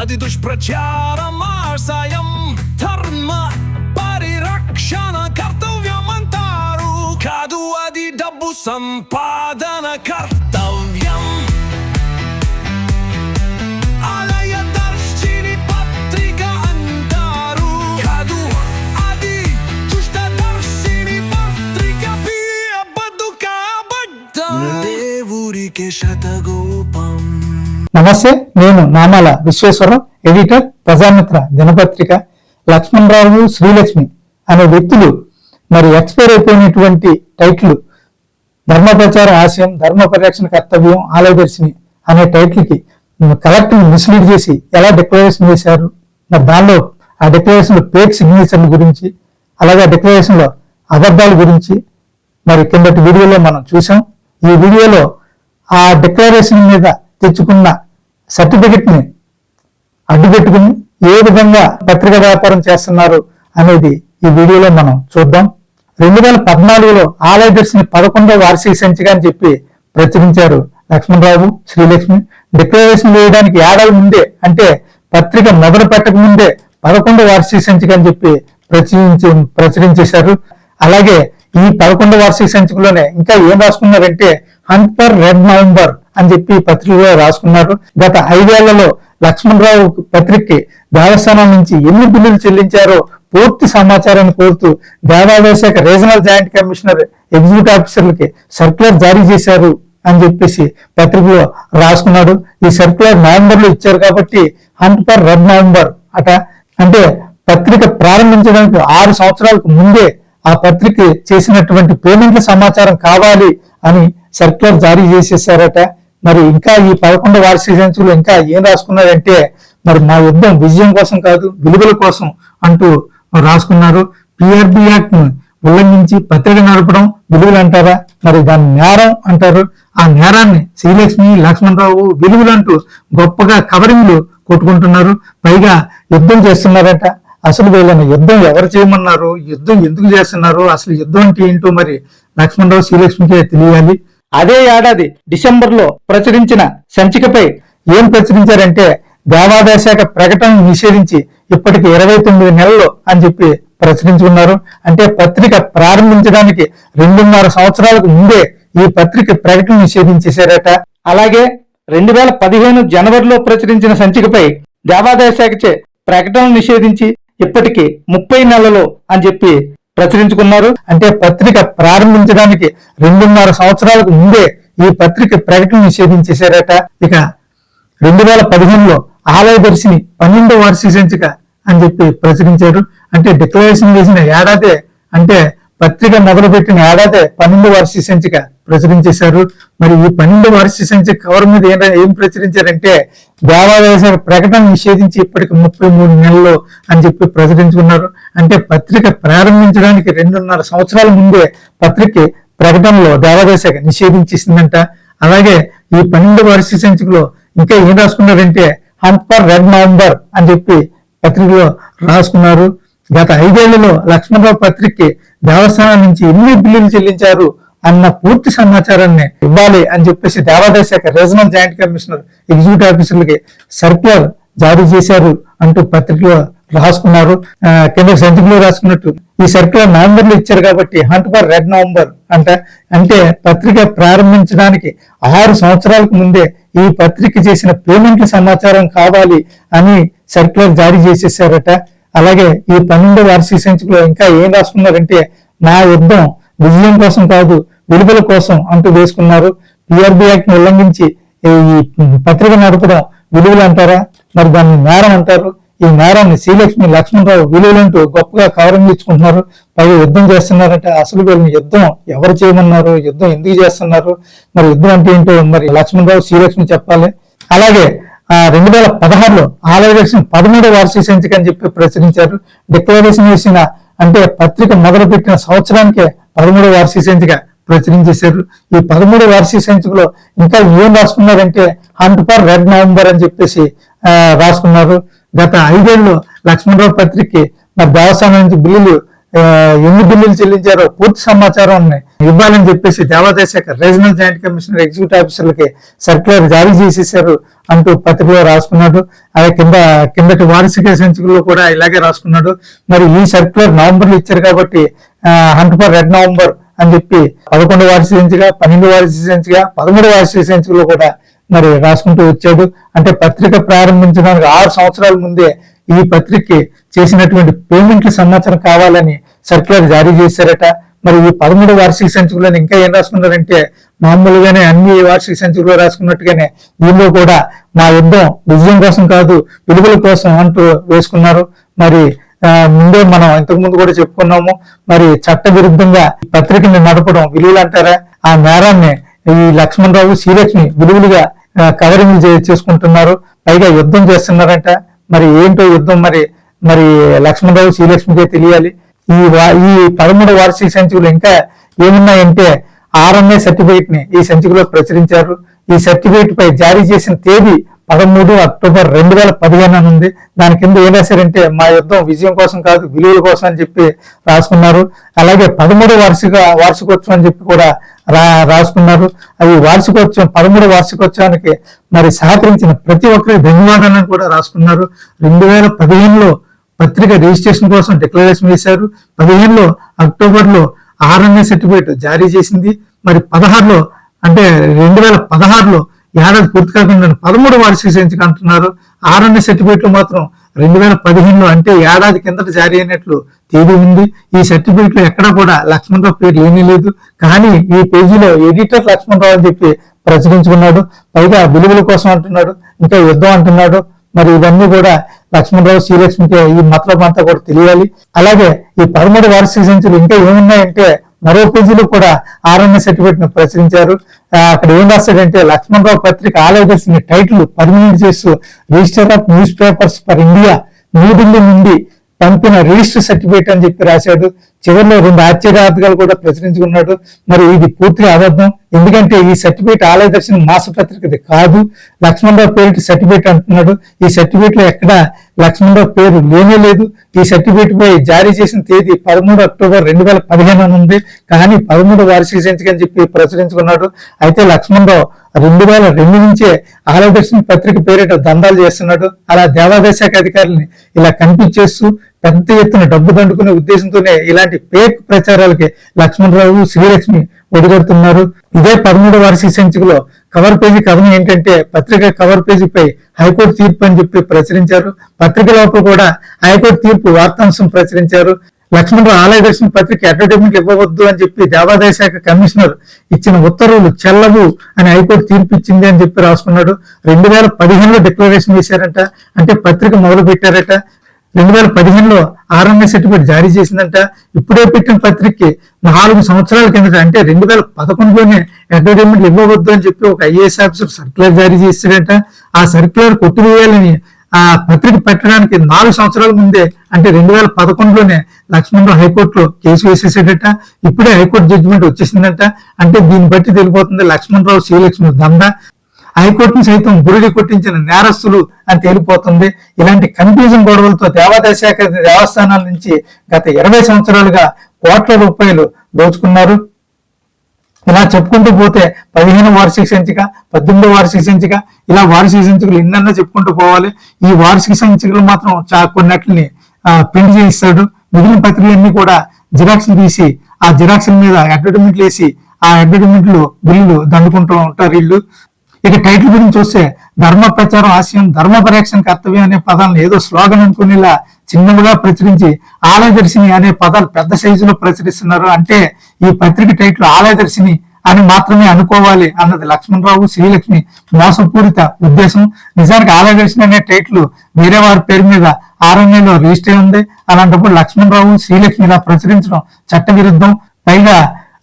అది దుష్ప్రచారం ఆశయం ధర్మ పరిరక్షణ కర్తవ్యం అంటారు కాదు అది డబ్బు సంపాదన. నమస్తే నేను నామాల విశ్వేశ్వరం ఎడిటర్ ప్రజామిత్ర దినపత్రిక లక్ష్మణరావు శ్రీలక్ష్మి అనే వ్యక్తులు మరి ఎక్స్పైర్ అయిపోయినటువంటి టైటిల్ ధర్మ ప్రచార ఆశయం ధర్మ పరిరక్షణ కర్తవ్యం ఆలయదర్శిని అనే టైటిల్కి కలెక్టర్ మిస్లీడ్ చేసి ఎలా డిక్లరేషన్ చేశారు? మరి దానిలో ఆ డిక్లరేషన్లో పేక్ సిగ్నేచర్ల గురించి అలాగే ఆ డిక్లరేషన్లో అబద్ధాల గురించి మరి కిందటి వీడియోలో మనం చూసాం ఈ వీడియోలో ఆ డిక్లరేషన్ మీద తెచ్చుకున్న సర్టిఫికెట్ని అడ్డుపెట్టుకుని ఏ విధంగా పత్రిక వ్యాపారం చేస్తున్నారు అనేది ఈ వీడియోలో మనం చూద్దాం. రెండు వేల పద్నాలుగులో ఆలయ దర్శిని పదకొండో వార్షిక సంచిక అని చెప్పి ప్రచురించారు లక్ష్మణరావు శ్రీలక్ష్మి. డిక్లరేషన్ వేయడానికి ఏడాది ముందే అంటే పత్రిక మొదలు పెట్టక ముందే పదకొండవ వార్షిక సంచిక అని చెప్పి ప్రచురించి ప్రచురించేశారు. అలాగే ఈ పదకొండవ వార్షిక సంచికలోనే ఇంకా ఏం రాసుకున్నారంటే హంట్ ఫర్ రెడ్ నవంబర్ అని చెప్పి పత్రికలో రాసుకున్నారు. గత ఐదేళ్ళలో లక్ష్మణరావు పత్రికకి దేవస్థానం నుంచి ఎన్ని బిల్లులు చెల్లించారో పూర్తి సమాచారాన్ని కోరుతూ దేవాదాయ శాఖ రీజనల్ జాయింట్ కమిషనర్ ఎగ్జిక్యూటివ్ ఆఫీసర్లకి సర్క్యులర్ జారీ చేశారు అని చెప్పేసి పత్రికలో రాసుకున్నాడు. ఈ సర్క్యులర్ నవంబర్లో ఇచ్చారు కాబట్టి హంట్ పర్ రెడ్ నవంబర్ అట. అంటే పత్రిక ప్రారంభించడానికి ఆరు సంవత్సరాలకు ముందే ఆ పత్రిక చేసినటువంటి పేమెంట్ల సమాచారం కావాలి అని సర్క్యులర్ జారీ చేసేసారట. మరి ఇంకా ఈ పదకొండు వార్షిక సంచులు ఇంకా ఏం రాసుకున్నారంటే మరి మా యుద్ధం విజయం కోసం కాదు విలువల కోసం అంటూ రాసుకున్నారు. పిఆర్బి యాక్ట్ను ఉల్లంఘించి పత్రిక నడపడం విలువలు అంటారా? మరి దాన్ని నేరం అంటారు. ఆ నేరాన్ని శ్రీలక్ష్మి లక్ష్మణరావు విలువలు అంటూ గొప్పగా కవరింగ్లు కొట్టుకుంటున్నారు. పైగా యుద్ధం చేస్తున్నారట. అసలు వీళ్ళని యుద్ధం ఎవరు చేయమన్నారు? యుద్ధం ఎందుకు చేస్తున్నారు? అసలు యుద్ధం అంటే ఏంటో మరి లక్ష్మణరావు శ్రీలక్ష్మికే తెలియాలి. అదే ఏడాది డిసెంబర్లో ప్రచురించిన సంచికపై ఏం ప్రచురించారంటే దేవాదాయ శాఖ ప్రకటన నిషేధించి ఇప్పటికి ఇరవై తొమ్మిది నెలలు అని చెప్పి ప్రచురించుకున్నారు. అంటే పత్రిక ప్రారంభించడానికి రెండున్నర సంవత్సరాలకు ముందే ఈ పత్రిక ప్రకటన నిషేధించేశారట. అలాగే రెండు వేల పదిహేను జనవరిలో ప్రచురించిన సంచికపై దేవాదాయ శాఖచే ప్రకటన నిషేధించి ఇప్పటికి ముప్పై నెలలు అని చెప్పి ప్రచురించుకున్నారు. అంటే పత్రిక ప్రారంభించడానికి రెండున్నర సంవత్సరాలకు ముందే ఈ పత్రిక ప్రకటన నిషేధించేశారట. ఇక రెండు వేల పదిహేనులో ఆలయ దర్శిని పన్నెండో వార్షిక సంచిక అని చెప్పి ప్రచురించారు. అంటే డిక్లరేషన్ చేసిన ఏడాదే అంటే పత్రిక మొదలుపెట్టిన ఏడాదే పన్నెండు వార్షిక సంచిక ప్రచురించేశారు మరి ఈ పన్నెండు వార్షిక సంచిక కవర్ మీద ఏం ఏం ప్రచురించారంటే దేవాదాయ శాఖ ప్రకటన నిషేధించి ఇప్పటికి ముప్పై మూడు నెలలు అని చెప్పి ప్రచురించుకున్నారు. అంటే పత్రిక ప్రారంభించడానికి రెండున్నర సంవత్సరాల ముందే పత్రిక ప్రకటనలో దేవాదాయ శాఖ నిషేధించేసిందంట. అలాగే ఈ పన్నెండు వార్షిక సంచికలో ఇంకా ఏం రాసుకున్నారంటే హంపర్ పర్ రెడ్ నవంబర్ అని చెప్పి పత్రికలో రాసుకున్నారు. గత ఐదేళ్ళలో లక్ష్మణరావు పత్రికకి దేవస్థానం నుంచి ఎన్ని బిల్లులు చెల్లించారు అన్న పూర్తి సమాచారాన్ని ఇవ్వాలి అని చెప్పేసి దేవాదాయ శాఖ రీజనల్ జాయింట్ కమిషనర్ ఎగ్జిక్యూటివ్ ఆఫీసర్లకి సర్క్యులర్ జారీ చేశారు అంటూ పత్రికలో రాసుకున్నారు. కింద సంచికలో రాసుకున్నట్టు ఈ సర్క్యులర్ నవంబర్లో ఇచ్చారు కాబట్టి హంట్ ఫర్ రెడ్ నవంబర్ అంట. అంటే పత్రిక ప్రారంభించడానికి ఆరు సంవత్సరాలకు ముందే ఈ పత్రిక చేసిన పేమెంట్ల సమాచారం కావాలి అని సర్క్యులర్ జారీ చేసేసారట. అలాగే ఈ పన్నెండో వార్షిక సంచికలో ఇంకా ఏం రాసుకున్నారంటే నా యుద్ధం విజయం కోసం కాదు విలువల కోసం అంటూ వేసుకున్నారు. పిఆర్బి యాక్ట్ని ఉల్లంఘించి ఈ పత్రిక నడపడం విలువలు అంటారా? మరి దాన్ని నేరం అంటారు. ఈ నేరాన్ని శ్రీలక్ష్మి లక్ష్మణరావు విలువలంటూ గొప్పగా కవరింగ్ ఇచ్చుకుంటున్నారు పైగా యుద్ధం చేస్తున్నారంటే అసలు వీళ్ళని యుద్ధం ఎవరు చేయమన్నారు? యుద్ధం ఎందుకు చేస్తున్నారు? మరి యుద్ధం అంటే ఏంటో మరి లక్ష్మణరావు శ్రీలక్ష్మి చెప్పాలి. అలాగే రెండు వేల పదహారులో ఆలయ దర్శనం పదమూడవ వార్షిక సంచిక అని చెప్పి ప్రచురించారు. డిక్లరేషన్ వేసిన అంటే పత్రిక మొదలుపెట్టిన సంవత్సరానికే పదమూడవ వార్షిక సంచిక ప్రచురించేశారు. ఈ పదమూడు వార్షిక సంచికలో ఇంకా ఏం రాసుకున్నారంటే హంట్ ఫర్ రెడ్ నవంబర్ అని చెప్పేసి రాసుకున్నారు. గత ఐదేళ్ళు లక్ష్మణరావు పత్రికకి మరి దేవస్థానం నుంచి బిల్లులు ఎన్ని బిల్లులు చెల్లించారో పూర్తి సమాచారం ఉన్నాయి. ఇవ్వాలని చెప్పేసి దేవాదాయ శాఖ రీజనల్ జాయింట్ కమిషనర్ ఎగ్జిక్యూటివ్ ఆఫీసర్లకి సర్క్యులర్ జారీ చేసేసారు అంటూ పత్రికలో రాసుకున్నాడు. అదే కింద కిందటి వార్షిక సంచికల్లో కూడా ఇలాగే రాసుకున్నాడు. మరి ఈ సర్క్యులర్ నవంబర్ ఇచ్చారు కాబట్టి హంట్ ఫర్ రెడ్ నవంబర్ అని చెప్పి పదకొండు వార్షిక సంచిగా పన్నెండు వార్షిక సంచిగా పదమూడు వార్షిక సంచికలో కూడా మరి రాసుకుంటూ వచ్చాడు. అంటే పత్రిక ప్రారంభించడానికి ఆరు సంవత్సరాల ముందే ఈ పత్రికకి చేసినటువంటి పేమెంట్ల సమాచారం కావాలని సర్క్యులర్ జారీ చేశారట. మరి ఈ పదమూడు వార్షిక సంచికలో ఇంకా ఏం రాసుకున్నారంటే మామూలుగానే అన్ని వార్షిక సంచికలో రాసుకున్నట్టుగానే దీనిలో కూడా మా యుద్ధం విజయం కోసం కాదు విలువల కోసం అంటూ వేసుకున్నారు. మరి ముందే మనం ఇంతకు ముందు కూడా చెప్పుకున్నాము. మరి చట్ట విరుద్ధంగా పత్రికని నడపడం విలువలు అంటారా? ఆ నేరాన్ని ఈ లక్ష్మణరావు శ్రీలక్ష్మి విలువలుగా కవరింగ్ చేసుకుంటున్నారు. పైగా యుద్ధం చేస్తున్నారంట. మరి ఏంటో యుద్ధం మరి మరి లక్ష్మణరావు శ్రీలక్ష్మికే తెలియాలి. ఈ ఈ పదమూడు వార్షిక సంచికలు ఇంకా ఏమున్నాయంటే ఆర్ఎంఏ సర్టిఫికేట్ని ఈ సంచికలో ప్రచురించారు. ఈ సర్టిఫికేట్ పై జారీ చేసిన తేదీ పదమూడు అక్టోబర్ రెండు వేల పదిహేను అని ఉంది. దాని కింద ఏం రాశారంటే మా యుద్ధం విజయం కోసం కాదు విలువల కోసం అని చెప్పి రాసుకున్నారు. అలాగే పదమూడు వార్షిక వార్షికోత్సవం అని చెప్పి కూడా రా రాసుకున్నారు. అది వార్షికోత్సవం పదమూడు వార్షికోత్సవానికి మరి సహకరించిన ప్రతి ఒక్కరికి ధన్యవాదాలను కూడా రాసుకున్నారు. రెండు వేల పదిహేనులో పత్రిక రిజిస్ట్రేషన్ కోసం డిక్లరేషన్ వేశారు. పదిహేనులో అక్టోబర్లో ఆర్ఎన్ఏ సర్టిఫికేట్ జారీ చేసింది. మరి పదహారులో అంటే రెండు వేల పదహారులో ఏడాది పూర్తి కాకుండా పదమూడు వార్షిక సంచిక అంటున్నారు. ఆర్ఎన్ఏ సర్టిఫికేట్లు మాత్రం రెండు వేల పదిహేనులో అంటే ఏడాది కిందట జారీ అయినట్లు తేదీ ఉంది. ఈ సర్టిఫికేట్లు ఎక్కడా కూడా లక్ష్మణరావు పేరు ఏమీ లేదు. కానీ ఈ పేజీలో ఎడిటర్ లక్ష్మణరావు అని చెప్పి ప్రచురించుకున్నాడు. పైగా విలువల కోసం అంటున్నాడు. ఇంకా యుద్ధం అంటున్నాడు. మరి ఇవన్నీ కూడా లక్ష్మణరావు శ్రీలక్ష్మికి ఈ మతలం అంతా కూడా తెలియాలి. అలాగే ఈ పదమూడు వార్షిక సంచులు ఇంకా ఏమున్నాయంటే మరో పేజీలో కూడా ఆర్ఎన్ఎస్ సర్టిఫికేట్ను ప్రచురించారు అక్కడ ఏం రాస్తాడంటే లక్ష్మణరావు పత్రిక ఆలయదర్శిని టైటిల్ పర్మినెంట్ చేస్తూ register of news papers for India New Delhi నుండి పంపిన రిజిస్టర్ సర్టిఫికేట్ అని చెప్పి రాశాడు. చివరిలో రెండు ఆశ్చర్యార్థకాలు కూడా ప్రచురించుకున్నాడు. మరి ఇది పూర్తిగా అబద్ధం. ఎందుకంటే ఈ సర్టిఫికేట్ ఆలయ దర్శనం మాస పత్రికది కాదు. లక్ష్మణరావు పేరు సర్టిఫికేట్ అంటున్నాడు. ఈ సర్టిఫికేట్లో ఎక్కడ లక్ష్మణరావు పేరు లేనే లేదు. ఈ సర్టిఫికేట్ పై జారీ చేసిన తేదీ పదమూడు అక్టోబర్ రెండు వేల పదిహేను అని ఉంది. కానీ పదమూడు వార్షిక సంచిక అని చెప్పి ప్రచురించుకున్నాడు. అయితే లక్ష్మణరావు రెండు వేల రెండు నుంచే ఆలయదర్శిని పత్రిక పేరిట దందాలు చేస్తున్నాడు. అలా దేవాదాయ శాఖ అధికారులని ఇలా కనిపించేస్తూ పెద్ద ఎత్తున డబ్బు దండుకునే ఉద్దేశంతోనే ఇలాంటి పేక్ ప్రచారాలకి లక్ష్మణరావు శ్రీలక్ష్మి ఒడిగడుతున్నారు. ఇదే పదమూడవ వార్షిక సంచికలో కవర్ పేజీ కథనం ఏంటంటే పత్రిక కవర్ పేజీపై హైకోర్టు తీర్పు అని చెప్పి ప్రచురించారు. పత్రిక లోపల కూడా హైకోర్టు తీర్పు వార్తాంశం ప్రచురించారు. లక్ష్మణరావు ఆలయ దర్శన పత్రిక అడ్వర్టైజ్మెంట్ ఇవ్వవద్దు అని చెప్పి దేవాదాయ శాఖ కమిషనర్ ఇచ్చిన ఉత్తర్వులు చెల్లవు అని హైకోర్టు తీర్పు ఇచ్చింది అని చెప్పి రాసుకున్నాడు. రెండు వేల పదిహేనులో డిక్లరేషన్ చేశారట అంటే పత్రిక మొదలు పెట్టారట రెండు వేల పదిహేనులో ఆర్ఎంఏ సర్టిఫికేట్ జారీ చేసిందంట. ఇప్పుడే పెట్టిన పత్రికకి నాలుగు సంవత్సరాల కిందట అంటే రెండు వేల పదకొండులోనే అడ్వర్టైజ్మెంట్ ఇవ్వవద్దు అని చెప్పి ఒక ఐఏఎస్ ఆఫీసర్ సర్క్యులర్ జారీ చేశాడంట. ఆ సర్క్యులర్ కొట్టివేయాలని ఆ పత్రిక పెట్టడానికి నాలుగు సంవత్సరాల ముందే అంటే రెండు వేల పదకొండులోనే లక్ష్మణరావు హైకోర్టులో కేసు వేసేసాడట. ఇప్పుడే హైకోర్టు జడ్జిమెంట్ వచ్చేసిందంట. అంటే దీన్ని బట్టి తెలిపోతుంది లక్ష్మణరావు శ్రీలక్ష్మి దంద హైకోర్టును సైతం బురిడి కొట్టించిన నేరస్తులు అని తేలిపోతుంది. ఇలాంటి కన్ఫ్యూజన్ గొడవలతో దేవాదాయ శాఖ దేవస్థానాల నుంచి గత ఇరవై సంవత్సరాలుగా కోట్ల రూపాయలు దోచుకున్నారు. ఇలా చెప్పుకుంటూ పోతే పదిహేను వార్షిక సంచిక పద్దెనిమిదో వార్షిక సంచిక ఇలా వార్షిక సంచికలు ఎన్నన్నా చెప్పుకుంటూ పోవాలి. ఈ వార్షిక సంచికలు మాత్రం చా కొన్నిటిని ప్రింట్ చేయిస్తాడు. మిగిలిన పత్రికలన్నీ కూడా జిరాక్స్లు తీసి ఆ జిరాక్స్ల మీద అడ్వర్టైజ్మెంట్లు వేసి ఆ అడ్వర్టైజ్మెంట్లు బిల్లులు దండుకుంటూ ఉంటారు వీళ్ళు. ఇక టైటిల్ గురించి చూస్తే ధర్మ ప్రచారం ఆశయం ధర్మ పరిరక్షణ కర్తవ్యం అనే పదాలను ఏదో స్లోగన్ అనుకునేలా చిన్నగా ప్రచురించి ఆలయదర్శిని అనే పదాలు పెద్ద సైజులో ప్రచురిస్తున్నారు. అంటే ఈ పత్రిక టైటిల్ ఆలయదర్శిని అని మాత్రమే అనుకోవాలి అన్నది లక్ష్మణరావు శ్రీలక్ష్మి మోసపూరిత ఉద్దేశం. నిజానికి ఆలయదర్శిని అనే టైటిల్ వేరే వారి పేరు మీద ఆర్ఎన్ఏలో రిజిస్టర్ ఉంది. అలాంటప్పుడు లక్ష్మణరావు శ్రీలక్ష్మి ఇలా ప్రచురించడం చట్టవిరుద్ధం. పైగా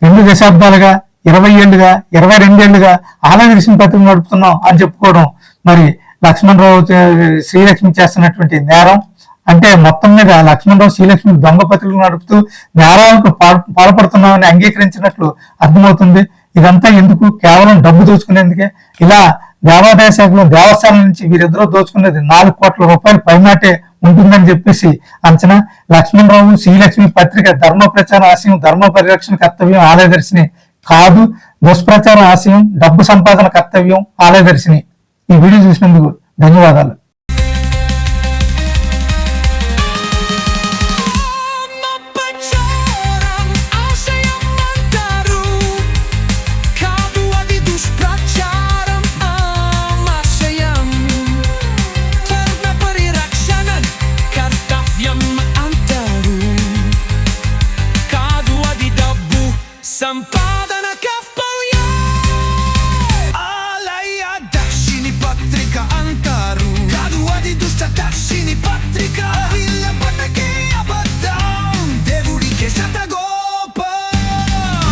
రెండు దశాబ్దాలుగా ఇరవై ఏళ్ళుగా ఇరవై రెండేళ్ళుగా ఆలయ దర్శన పత్రిక నడుపుతున్నాం అని చెప్పుకోవడం. మరి లక్ష్మణరావు శ్రీలక్ష్మి చేస్తున్నటువంటి నేరం అంటే మొత్తం మీద లక్ష్మణరావు శ్రీలక్ష్మి దొంగ పత్రికలు నడుపుతూ నేరాలకు పాల్- పాల్పడుతున్నామని అంగీకరించినట్లు అర్థమవుతుంది. ఇదంతా ఎందుకు? కేవలం డబ్బు దోచుకునేందుకే. ఇలా దేవాదాయ శాఖలో దేవస్థానం నుంచి వీరిద్దరూ దోచుకునేది నాలుగు కోట్ల రూపాయలు పైనాటే ఉంటుందని చెప్పేసి అంచనా. లక్ష్మణరావు శ్రీలక్ష్మి పత్రిక ధర్మ ప్రచార ఆశయం ధర్మ పరిరక్షణ కర్తవ్యం ఆలయదర్శిని కాదు దుష్ప్రచార ఆశయం డబ్బు సంపాదన కర్తవ్యం ఆలయదర్శిని. ఈ వీడియో చూసినందుకు ధన్యవాదాలు.